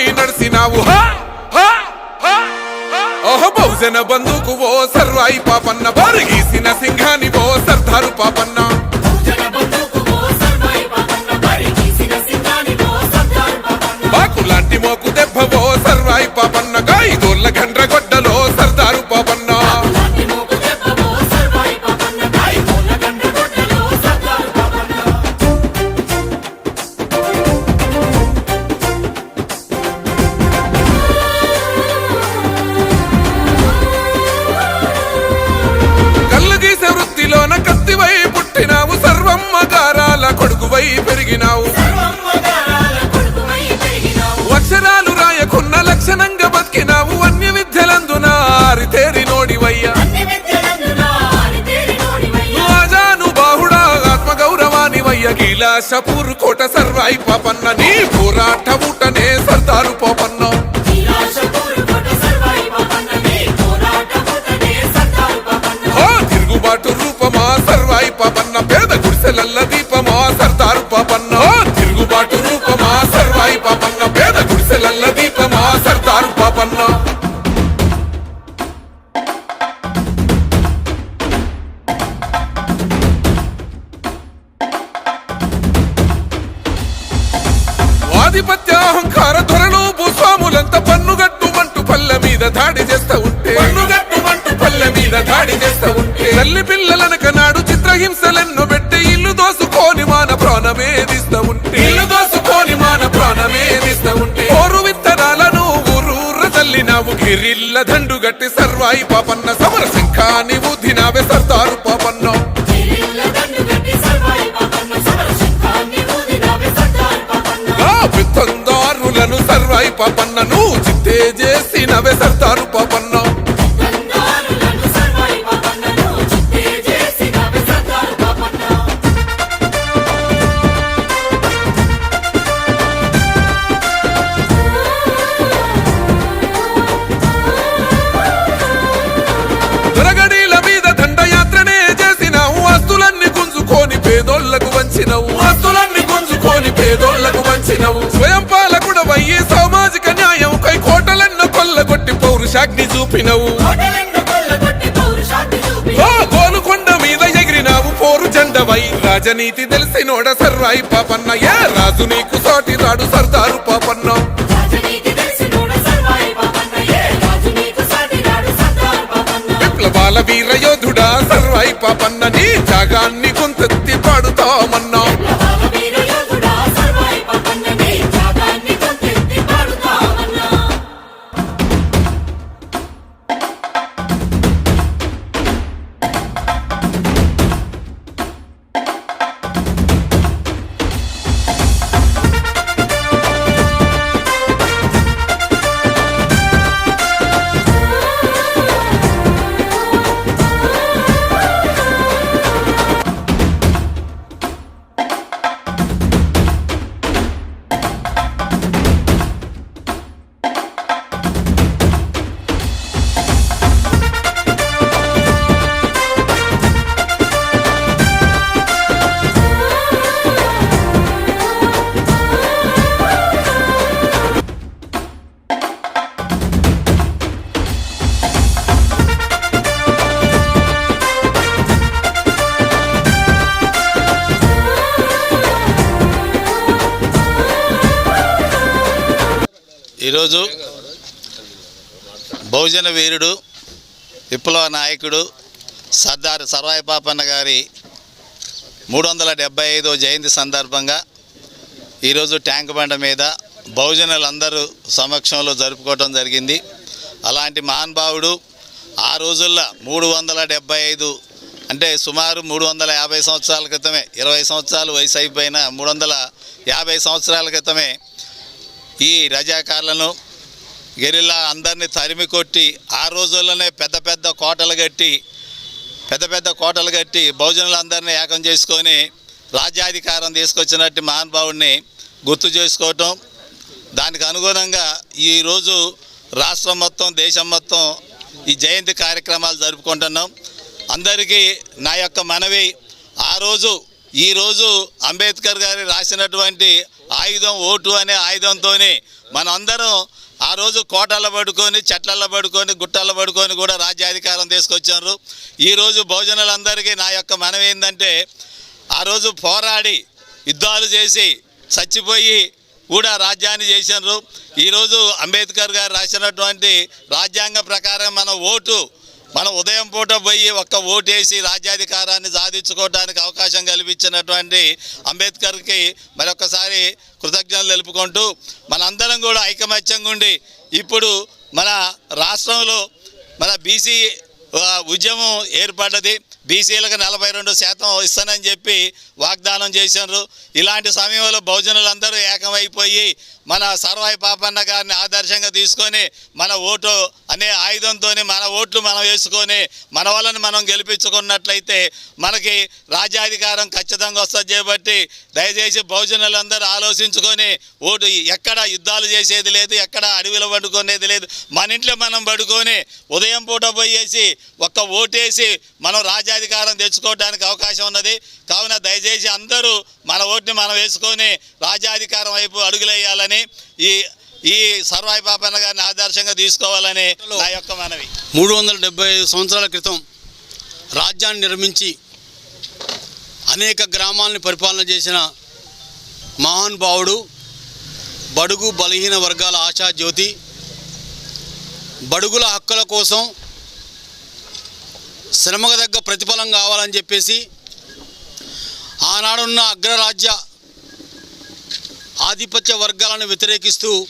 తప్పి నడిసినావు ఓహో బహుజన బంధుకు ఓ సర్వాయి పాపన్న బరిగీసిన సింఘాని ఓ సర్దారు పాపన్నా. వయ్య గీలాసపూర్ కోట సర్వాయి పాపన్న నీ పోరాట ఊటనే సర్దారు పాపన్న. తిరుగుబాటు రూపమా సర్వాయి పాపన్న పేద గుడిసెలల్ల దీపమా ప్రాణమేదిస్తా ఉంటే. ఇల్లు దోసుకొని మన ప్రాణమేదిస్తా ఉంటే. ఓరు విత్తనాలను ఊరూర తల్లినావు. గిరిల్ల దండు గట్టి సర్వాయి పాపన్న సమర శంఖాని నావే సర్దారు పాపన్న. విత్తందారులను సర్వాయి పాపన్న నువ్వు చిత్తే చేసినవే సర్దారు పౌరుషాగ్ని చూపినవు. ఓ గోలుకొండ మీద ఎగిరినావు. పోరు జెండవై రాజనీతి తెలిసినోడ సర్వాయి పాపన్న. ఏ రాజు నీకు సాటి రాడు సర్దారు పాపన్న. ఈరోజు బహుజన వీరుడు విప్లవ నాయకుడు సర్దార్ సర్వాయి పాపన్న గారి మూడు వందల డెబ్బై ఐదో జయంతి సందర్భంగా ఈరోజు ట్యాంక్ బండ మీద బహుజనులందరూ సమక్షంలో జరుపుకోవడం జరిగింది. అలాంటి మహానుభావుడు ఆ రోజుల్లో మూడు వందల డెబ్బై ఐదు అంటే సుమారు మూడు వందల యాభై సంవత్సరాల క్రితమే ఇరవై సంవత్సరాలు వయసు అయిపోయిన మూడు వందల యాభై సంవత్సరాల క్రితమే ఈ రజాకారులను గెరిలా అందరినీ తరిమి కొట్టి ఆ రోజుల్లోనే పెద్ద పెద్ద కోటలు కట్టి పెద్ద పెద్ద కోటలు కట్టి బహుజనులందరినీ ఏకం చేసుకొని రాజ్యాధికారం తీసుకొచ్చినట్టు మహానుభావుడిని గుర్తు చేసుకోవటం. దానికి అనుగుణంగా ఈరోజు రాష్ట్రం మొత్తం దేశం మొత్తం ఈ జయంతి కార్యక్రమాలు జరుపుకుంటున్నాం. అందరికీ నా యొక్క మనవి ఆ రోజు ఈరోజు అంబేద్కర్ గారు రాసినటువంటి ఆయుధం ఓటు అనే ఆయుధంతోనే మనందరం ఆ రోజు కోటల్లో పడుకొని చెట్లలో పడుకొని గుట్టల్లో పడుకొని కూడా రాజ్యాధికారం తీసుకొచ్చారు. ఈరోజు బహుజనులందరికీ నా యొక్క మనం ఏంటంటే ఆ రోజు పోరాడి యుద్ధాలు చేసి చచ్చిపోయి కూడా రాజ్యాన్ని చేసినారు. ఈరోజు అంబేద్కర్ గారు రాసినటువంటి రాజ్యాంగం ప్రకారం మన ఓటు మనం ఉదయం పూట పోయి ఒక్క ఓటేసి రాజ్యాధికారాన్ని సాధించుకోవడానికి అవకాశం కల్పించినటువంటి అంబేద్కర్కి మరొకసారి కృతజ్ఞతలు తెలుపుకుంటూ మనందరం కూడా ఐకమత్యంగా ఉండి ఇప్పుడు మన రాష్ట్రంలో మన బీసీ ఉద్యమం ఏర్పడ్డది. బీసీలకు నలభై రెండు శాతం ఇస్తానని చెప్పి వాగ్దానం చేశారు. ఇలాంటి సమయంలో బహుజనులందరూ ఏకమైపోయి మన సర్వాయి పాపన్న గారిని ఆదర్శంగా తీసుకొని మన ఓటు అనే ఆయుధంతో మన ఓట్లు మనం వేసుకొని మన వాళ్ళని మనం గెలిపించుకున్నట్లయితే మనకి రాజ్యాధికారం ఖచ్చితంగా వస్తుంది కాబట్టి దయచేసి బహుజనులందరూ ఆలోచించుకొని ఓటు ఎక్కడ యుద్ధాలు చేసేది లేదు ఎక్కడ అడవిలో పడుకునేది లేదు. మన ఇంట్లో మనం పడుకొని ఉదయం పూట పోయేసి ఒక్క ఓటేసి మనం రాజ్యాధికారం తెచ్చుకోవడానికి అవకాశం ఉన్నది. కావున దయచేసి అందరూ మన ఓటుని మనం వేసుకొని రాజ్యాధికారం వైపు అడుగులేయాలని ఈ ఈ సర్వాయి పాపన్న గారిని ఆదర్శంగా తీసుకోవాలని నా యొక్క మనవి. మూడు వందల డెబ్బై ఐదు సంవత్సరాల క్రితం రాజ్యాన్ని నిర్మించి అనేక గ్రామాలని పరిపాలన చేసిన మహానుభావుడు బడుగు బలహీన వర్గాల ఆశా జ్యోతి బడుగుల హక్కుల కోసం శ్రమకు తగ్గ ప్రతిఫలం కావాలని చెప్పేసి ఆనాడున్న అగ్రరాజ్య ఆధిపత్య వర్గాలను వ్యతిరేకిస్తూ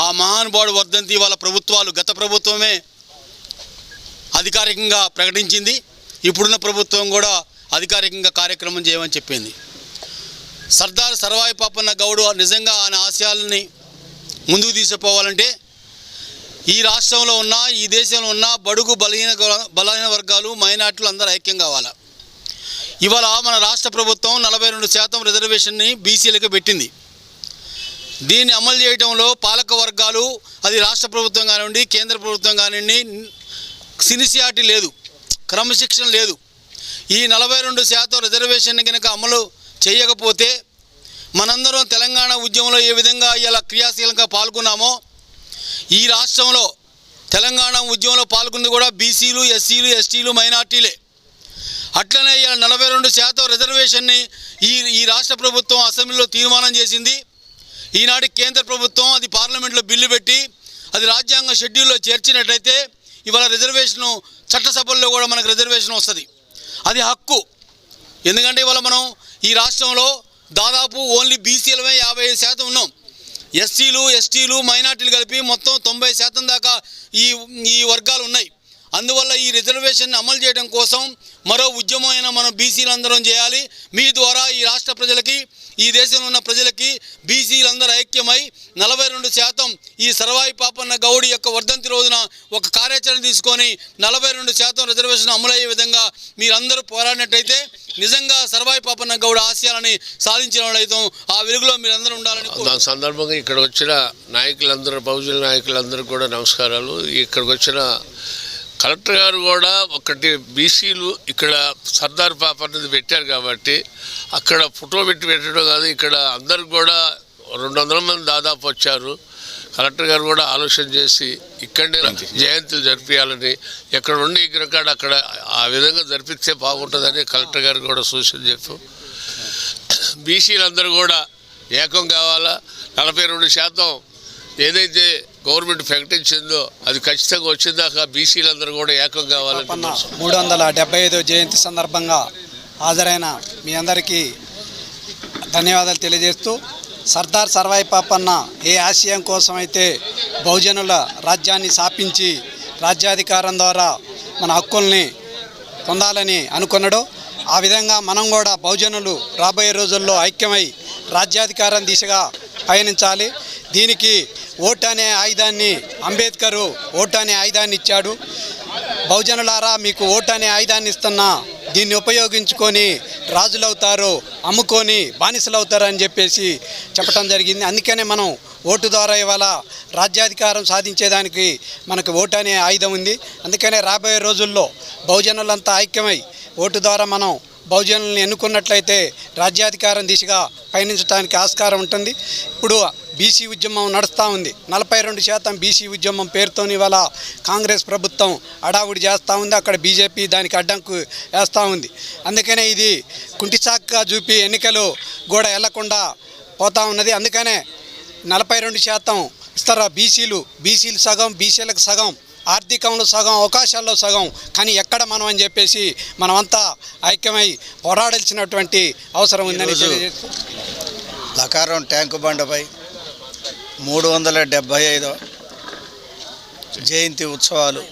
ఆ మహానుభావుడు వర్ధంతి వాళ్ళ ప్రభుత్వాలు గత ప్రభుత్వమే అధికారికంగా ప్రకటించింది. ఇప్పుడున్న ప్రభుత్వం కూడా అధికారికంగా కార్యక్రమం చేయమని చెప్పింది. సర్దార్ సర్వాయి పాపన్న గౌడు నిజంగా ఆయన ఆశయాలని ముందుకు తీసుకుపోవాలంటే ఈ రాష్ట్రంలో ఉన్న ఈ దేశంలో ఉన్న బడుగు బలహీన బలహీన వర్గాలు మైనార్టీలు అందరూ ఐక్యం కావాలి? ఇవాళ మన రాష్ట్ర ప్రభుత్వం నలభై రెండు శాతం రిజర్వేషన్ని బీసీలకు పెట్టింది. దీన్ని అమలు చేయడంలో పాలక వర్గాలు అది రాష్ట్ర ప్రభుత్వం కానివ్వండి కేంద్ర ప్రభుత్వం కానివ్వండి సినిసియాటి లేదు క్రమశిక్షణ లేదు. ఈ నలభై రెండు శాతం రిజర్వేషన్ కనుక అమలు చేయకపోతే మనందరం తెలంగాణ ఉద్యమంలో ఏ విధంగా ఇలా క్రియాశీలంగా పాల్గొన్నామో ఈ రాష్ట్రంలో తెలంగాణ ఉద్యమంలో పాల్గొంది కూడా బీసీలు ఎస్సీలు ఎస్టీలు మైనార్టీలే. అట్లనే ఇలా నలభై రెండు శాతం రిజర్వేషన్ని ఈ ఈ రాష్ట్ర ప్రభుత్వం అసెంబ్లీలో తీర్మానం చేసింది. ఈనాటి కేంద్ర ప్రభుత్వం అది పార్లమెంట్లో బిల్లు పెట్టి అది రాజ్యాంగ షెడ్యూల్లో చేర్చినట్లయితే ఇవాళ రిజర్వేషను చట్టసభల్లో కూడా మనకు రిజర్వేషన్ వస్తుంది. అది హక్కు. ఎందుకంటే ఇవాళ మనం ఈ రాష్ట్రంలో దాదాపు ఓన్లీ బీసీలమే యాభై ఐదు శాతం ఉన్నాం. ఎస్సీలు ఎస్టీలు మైనార్టీలు కలిపి మొత్తం తొంభై శాతం దాకా ఈ ఈ వర్గాలు ఉన్నాయి. అందువల్ల ఈ రిజర్వేషన్ అమలు చేయడం కోసం మరో ఉద్యమం అయినా మనం బీసీలందరం చేయాలి. మీ ద్వారా ఈ రాష్ట్ర ప్రజలకి ఈ దేశంలో ఉన్న ప్రజలకి బీసీలందరూ ఐక్యమై నలభై రెండు శాతం ఈ సర్వాయి పాపన్న గౌడి యొక్క వర్ధంతి రోజున ఒక కార్యాచరణ తీసుకొని నలభై రెండు శాతం రిజర్వేషన్ అమలయ్యే విధంగా మీరందరూ పోరాడినట్టయితే నిజంగా సర్వాయి పాపన్న గౌడ ఆశయాలని సాధించిన వాళ్ళైతే ఆ వెలుగులో మీరందరూ ఉండాలని దాని సందర్భంగా ఇక్కడ వచ్చిన నాయకులందరూ బహుజన నాయకులందరూ కూడా నమస్కారాలు. ఇక్కడికి వచ్చిన కలెక్టర్ గారు కూడా ఒకటి బీసీలు ఇక్కడ సర్దార్ పాప అనేది పెట్టారు కాబట్టి అక్కడ ఫోటో పెట్టి పెట్టడం కాదు ఇక్కడ అందరికి కూడా రెండు వందల మంది దాదాపు వచ్చారు. కలెక్టర్ గారు కూడా ఆలోచన చేసి ఇక్కడనే జయంతులు జరిపించాలని ఎక్కడ ఉండి ఇక్కడ అక్కడ ఆ విధంగా జరిపిస్తే బాగుంటుందని కలెక్టర్ గారు కూడా సూచన చెప్పాం బీసీలందరూ కూడా ఏకం కావాలా? నలభై రెండు శాతం ఏదైతే గవర్నమెంట్ ప్రకటించిందో అది ఖచ్చితంగా వచ్చిందాక బీసీలందరూ కూడా ఏకం కావాలని మూడు వందల డెబ్బై ఐదో జయంతి సందర్భంగా హాజరైన మీ అందరికీ ధన్యవాదాలు తెలియజేస్తూ సర్దార్ సర్వాయి పాపన్న ఏ ఆశయం కోసం అయితే బహుజనుల రాజ్యాన్ని స్థాపించి రాజ్యాధికారం ద్వారా మన హక్కుల్ని పొందాలని అనుకున్నాడో ఆ విధంగా మనం కూడా బహుజనులు రాబోయే రోజుల్లో ఐక్యమై రాజ్యాధికారం దిశగా పయనించాలి. దీనికి ఓటు అనే ఆయుధాన్ని అంబేద్కరు ఓటు అనే ఆయుధాన్ని ఇచ్చాడు. బహుజనులారా మీకు ఓటు అనే ఆయుధాన్ని ఇస్తున్నా దీన్ని ఉపయోగించుకొని రాజులవుతారు అమ్ముకొని బానిసలు అవుతారు అని చెప్పేసి చెప్పడం జరిగింది. అందుకనే మనం ఓటు ద్వారా ఇవాళ రాజ్యాధికారం సాధించేదానికి మనకు ఓటు అనే ఆయుధం ఉంది. అందుకనే రాబోయే రోజుల్లో బహుజనులంతా ఐక్యమై ఓటు ద్వారా మనం బహుజనుల్ని ఎన్నుకున్నట్లయితే రాజ్యాధికారం దిశగా పయనించడానికి ఆస్కారం ఉంటుంది. ఇప్పుడు బీసీ ఉద్యమం నడుస్తూ ఉంది. నలభై రెండు శాతం బీసీ ఉద్యమం పేరుతో ఇవాళ కాంగ్రెస్ ప్రభుత్వం అడావుడి చేస్తూ ఉంది. అక్కడ బీజేపీ దానికి అడ్డంకు వేస్తూ ఉంది. అందుకనే ఇది కుంటిసాక్గా చూపి ఎన్నికలు కూడా వెళ్ళకుండా పోతా ఉన్నది. అందుకనే నలభై రెండు శాతం ఇస్తారా బీసీలు బీసీలు సగం బీసీలకు సగం ఆర్థికంలో సగం అవకాశాల్లో సగం కానీ ఎక్కడ మనం అని చెప్పేసి మనమంతా ఐక్యమై పోరాడాల్సినటువంటి అవసరం ఉందని లకారం ట్యాంకు బండపై మూడు వందల డెబ్భై ఐదు జయంతి ఉత్సవాలు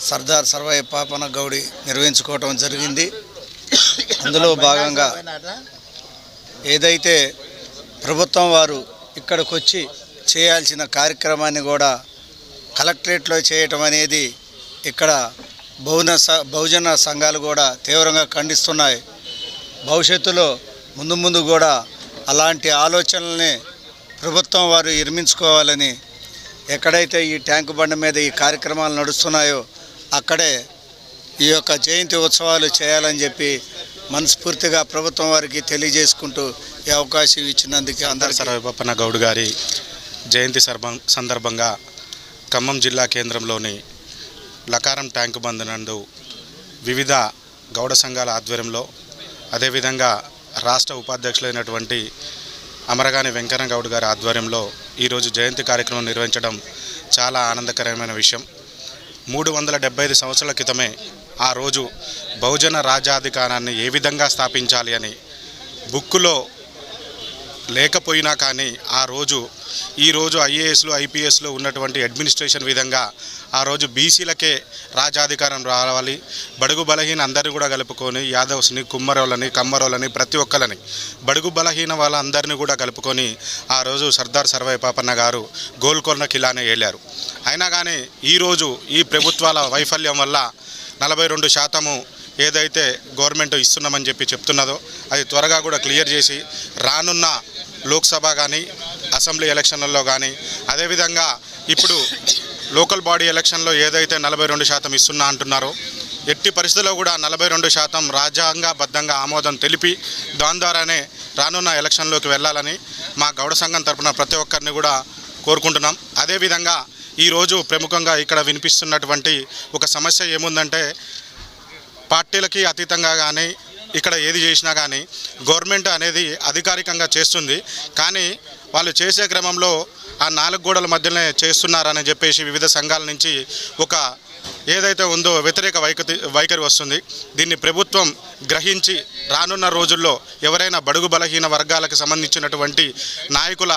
సర్దార్ సర్వయ్య పాపన గౌడి నిర్వహించుకోవటం జరిగింది. అందులో భాగంగా ఏదైతే ప్రభుత్వం వారు ఇక్కడికి వచ్చి చేయాల్సిన కార్యక్రమాన్ని కూడా కలెక్టరేట్లో చేయటం అనేది ఇక్కడ బహున స- బహుజన సంఘాలు కూడా తీవ్రంగా ఖండిస్తున్నాయి. భవిష్యత్తులో ముందు ముందు కూడా అలాంటి ఆలోచనల్ని ప్రభుత్వం వారు నిర్మించుకోవాలని ఎక్కడైతే ఈ ట్యాంకు బండ మీద ఈ కార్యక్రమాలు నడుస్తున్నాయో అక్కడే ఈ యొక్క జయంతి ఉత్సవాలు చేయాలని చెప్పి మనస్ఫూర్తిగా ప్రభుత్వం వారికి తెలియజేసుకుంటూ ఈ అవకాశం ఇచ్చినందుకు అందరి సర్వపన్న గౌడ్ గారి జయంతి సందర్భంగా ఖమ్మం జిల్లా కేంద్రంలోని లకారం ట్యాంక్ బంద్ నందు వివిధ గౌడ సంఘాల ఆధ్వర్యంలో అదేవిధంగా రాష్ట్ర ఉపాధ్యక్షులైనటువంటి అమరగాని వెంకన్న గౌడ్ గారి ఆధ్వర్యంలో ఈరోజు జయంతి కార్యక్రమం నిర్వహించడం చాలా ఆనందకరమైన విషయం. మూడు వందల డెబ్బై ఐదు సంవత్సరాల క్రితమే ఆ రోజు బహుజన రాజ్యాధికారాన్ని ఏ విధంగా స్థాపించాలి అని బుక్కులో లేకపోయినా కానీ ఆ రోజు ఈరోజు ఐఏఎస్లు ఐపీఎస్లు ఉన్నటువంటి అడ్మినిస్ట్రేషన్ విధంగా ఆ రోజు బీసీలకే రాజాధికారం రావాలి. బడుగు బలహీన అందరిని కూడా కలుపుకొని యాదవ్స్ని కుమ్మరోళ్ళని కమ్మరోళ్ళని ప్రతి ఒక్కరిని బడుగు బలహీన వాళ్ళందరినీ కూడా కలుపుకొని ఆ రోజు సర్దార్ సర్వయ్య పాపన్న గారు గోల్కొండ కిలానే వెళ్ళారు అయినా కానీ ఈరోజు ఈ ప్రభుత్వాల వైఫల్యం వల్ల నలభై రెండు శాతము ఏదైతే గవర్నమెంట్ ఇస్తున్నామని చెప్పి చెప్తున్నదో అది త్వరగా కూడా క్లియర్ చేసి రానున్న లోక్సభ కానీ అసెంబ్లీ ఎలక్షన్లలో కానీ అదేవిధంగా ఇప్పుడు లోకల్ బాడీ ఎలక్షన్లో ఏదైతే నలభై రెండు శాతం ఇస్తున్నా అంటున్నారో ఎట్టి పరిస్థితుల్లో కూడా నలభై రెండు శాతం రాజ్యాంగబద్ధంగా ఆమోదం తెలిపి దాని ద్వారానే రానున్న ఎలక్షన్లోకి వెళ్ళాలని మా గౌడ సంఘం తరపున ప్రతి ఒక్కరిని కూడా కోరుకుంటున్నాం. అదేవిధంగా ఈరోజు ప్రముఖంగా ఇక్కడ వినిపిస్తున్నటువంటి ఒక సమస్య ఏముందంటే పార్టీలకి అతీతంగా కానీ ఇక్కడ ఏది చేసినా కానీ గవర్నమెంట్ అనేది అధికారికంగా చేస్తుంది. కానీ వాళ్ళు చేసే క్రమంలో ఆ నాలుగు గోడల మధ్యనే చేస్తున్నారని చెప్పేసి వివిధ సంఘాల నుంచి ఒక ఏదైతే ఉందో వ్యతిరేక వైఖరి వైఖరి వస్తుంది. దీన్ని ప్రభుత్వం గ్రహించి రానున్న రోజుల్లో ఎవరైనా బడుగు బలహీన వర్గాలకు సంబంధించినటువంటి నాయకుల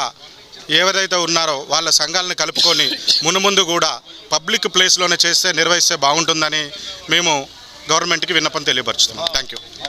ఏవైతే ఉన్నారో వాళ్ళ సంఘాలను కలుపుకొని మునుముందు కూడా పబ్లిక్ ప్లేస్లోనే చేస్తే నిర్వహిస్తే బాగుంటుందని మేము గవర్నమెంట్కి విన్నపం తెలియపరుస్తున్నాం థ్యాంక్ యూ